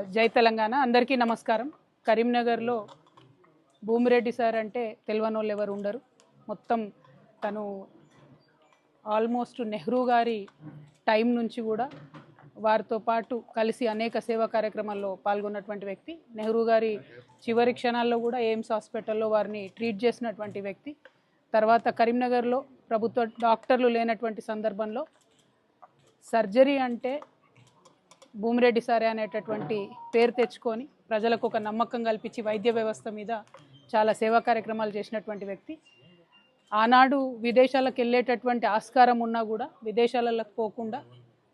జై తెలంగాణ. అందరికీ నమస్కారం. కరీంనగర్లో భూమిరెడ్డి సార్ అంటే తెలియని వాళ్ళు ఎవరు ఉండరు. మొత్తం తను ఆల్మోస్ట్ నెహ్రూ గారి టైం నుంచి కూడా వారితో పాటు కలిసి అనేక సేవా కార్యక్రమాల్లో పాల్గొన్నటువంటి వ్యక్తి. నెహ్రూ గారి చివరి క్షణాల్లో కూడా ఎయిమ్స్ హాస్పిటల్లో వారిని ట్రీట్ చేసినటువంటి వ్యక్తి. తర్వాత కరీంనగర్లో ప్రభుత్వ డాక్టర్లు లేనటువంటి సందర్భంలో సర్జరీ అంటే భూమిరెడ్డి సారే అనేటటువంటి పేరు తెచ్చుకొని ప్రజలకు ఒక నమ్మకం కల్పించి వైద్య వ్యవస్థ మీద చాలా సేవా కార్యక్రమాలు చేసినటువంటి వ్యక్తి. ఆనాడు విదేశాలకు వెళ్ళేటటువంటి ఆస్కారం ఉన్నా కూడా విదేశాలకు పోకుండా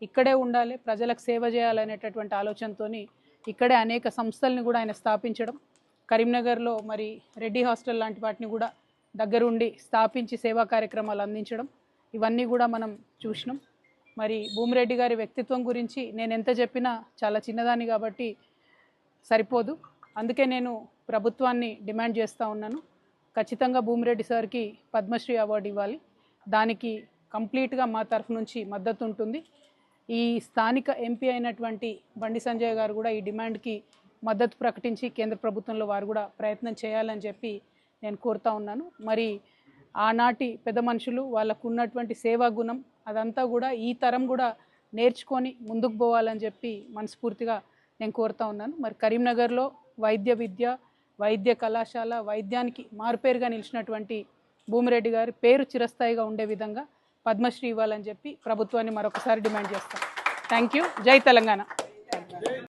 ఇక్కడే ఉండాలి ప్రజలకు సేవ చేయాలనేటటువంటి ఆలోచనతోని ఇక్కడే అనేక సంస్థల్ని కూడా ఆయన స్థాపించడం కరీంనగర్లో మరి రెడ్డి హాస్టల్ లాంటి వాటిని కూడా దగ్గరుండి స్థాపించి సేవా కార్యక్రమాలు అందించడం ఇవన్నీ కూడా మనం చూసినాం. మరి భూమిరెడ్డి గారి వ్యక్తిత్వం గురించి నేను ఎంత చెప్పినా చాలా చిన్నదాన్ని కాబట్టి సరిపోదు. అందుకే నేను ప్రభుత్వాన్ని డిమాండ్ చేస్తూ ఉన్నాను. ఖచ్చితంగా భూమిరెడ్డి సార్కి పద్మశ్రీ అవార్డు ఇవ్వాలి. దానికి కంప్లీట్గా మా తరఫు నుంచి మద్దతు ఉంటుంది. ఈ స్థానిక ఎంపీ అయినటువంటి బండి సంజయ్ గారు కూడా ఈ డిమాండ్కి మద్దతు ప్రకటించి కేంద్ర ప్రభుత్వంలో వారు కూడా ప్రయత్నం చేయాలని చెప్పి నేను కోరుతా ఉన్నాను. మరి ఆనాటి పెద్ద మనుషులు వాళ్ళకు ఉన్నటువంటి సేవా గుణం అదంతా కూడా ఈ తరం కూడా నేర్చుకొని ముందుకు పోవాలని చెప్పి మనస్ఫూర్తిగా నేను కోరుతా ఉన్నాను. మరి కరీంనగర్లో వైద్య విద్య వైద్య కళాశాల వైద్యానికి మారుపేరుగా నిలిచినటువంటి భూమిరెడ్డి గారి పేరు చిరస్థాయిగా ఉండే విధంగా పద్మశ్రీ ఇవ్వాలని చెప్పి ప్రభుత్వాన్ని మరొకసారి డిమాండ్ చేస్తాం. థ్యాంక్ యూ జై తెలంగాణ.